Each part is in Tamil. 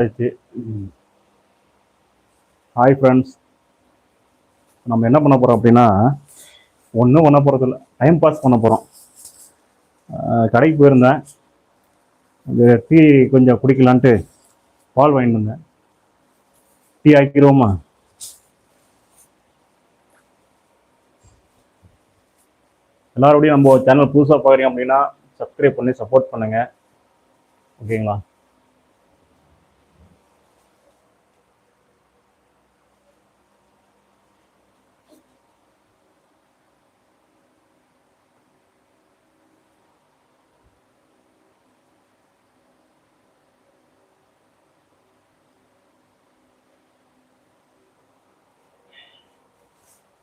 ஆயிடுச்சு ஹாய் ஃப்ரெண்ட்ஸ் நம்ம என்ன பண்ண போகிறோம் அப்படின்னா ஒன்றும் பண்ண போகிறதில்ல டைம் பாஸ் பண்ண போகிறோம் கடைக்கு போயிருந்தேன். இந்த டீ கொஞ்சம் குடிக்கலான்ட்டு பால் வாங்கிட்டு வந்தேன். டீ ஆக்கிடுவோமா? எல்லாரோடையும் நம்ம சேனல் புதுசாக பார்க்குறீங்க அப்படின்னா சப்ஸ்கிரைப் பண்ணி சப்போர்ட் பண்ணுங்கள் ஓகேங்களா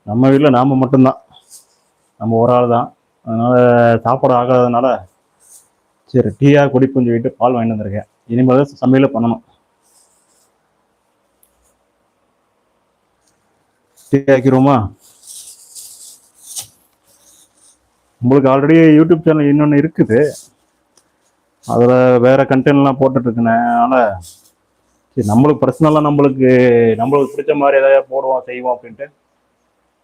நம்ம வீட்டில் நாம் மட்டும்தான். நம்ம ஒரு ஆள் தான். அதனால் சாப்பாடு ஆகாததுனால சரி டீயாக குடிப்புன்னு சொல்லிட்டு பால் வாங்கிட்டு வந்திருக்கேன். இனிமேல் தான் சமையலே பண்ணணும். டீ ஆக்கிடுவோமா? உங்களுக்கு ஆல்ரெடி யூடியூப் சேனல் இன்னொன்று இருக்குது. அதில் வேறு கண்டென்ட்லாம் போட்டுட்ருக்கேன் அதனால் சரி நம்மளுக்கு பர்சனலாக நம்மளுக்கு நம்மளுக்கு பிடிச்ச மாதிரி ஏதாவது போடுவோம் செய்வோம் அப்படின்ட்டு.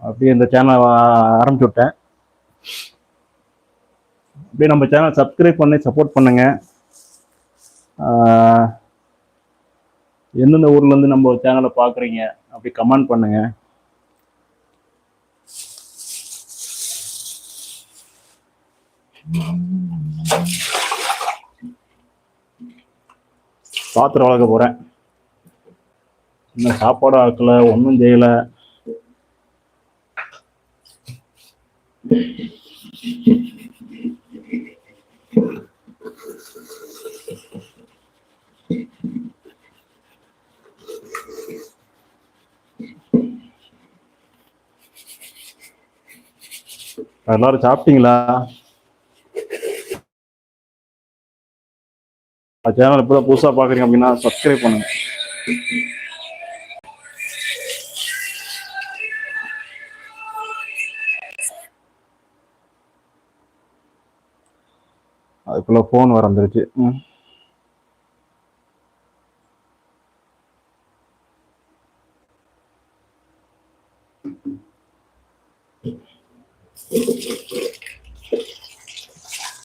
அப்படியே இந்த சேனலை ஆரம்பிச்சு விட்டேன் அப்படியே நம்ம சேனல் சப்ஸ்கிரைப் பண்ணி சப்போர்ட் பண்ணுங்க. எந்தெந்த ஊர்லேருந்து நம்ம சேனலை பார்க்குறீங்க அப்படி கமெண்ட் பண்ணுங்க. பாத்திரம் வளர்க்க போகிறேன் இன்னும் சாப்பாடு ஆக்கலை ஒன்றும் செய்யலை. எல்லாரும் சாப்பிட்டீங்களா? சேனல் இப்போதான் புதுசா பாக்குறீங்க அப்படின்னா சப்ஸ்கிரைப் பண்ணுங்க. அதுக்குள்ள ஃபோன் வர வந்துருச்சு ம்.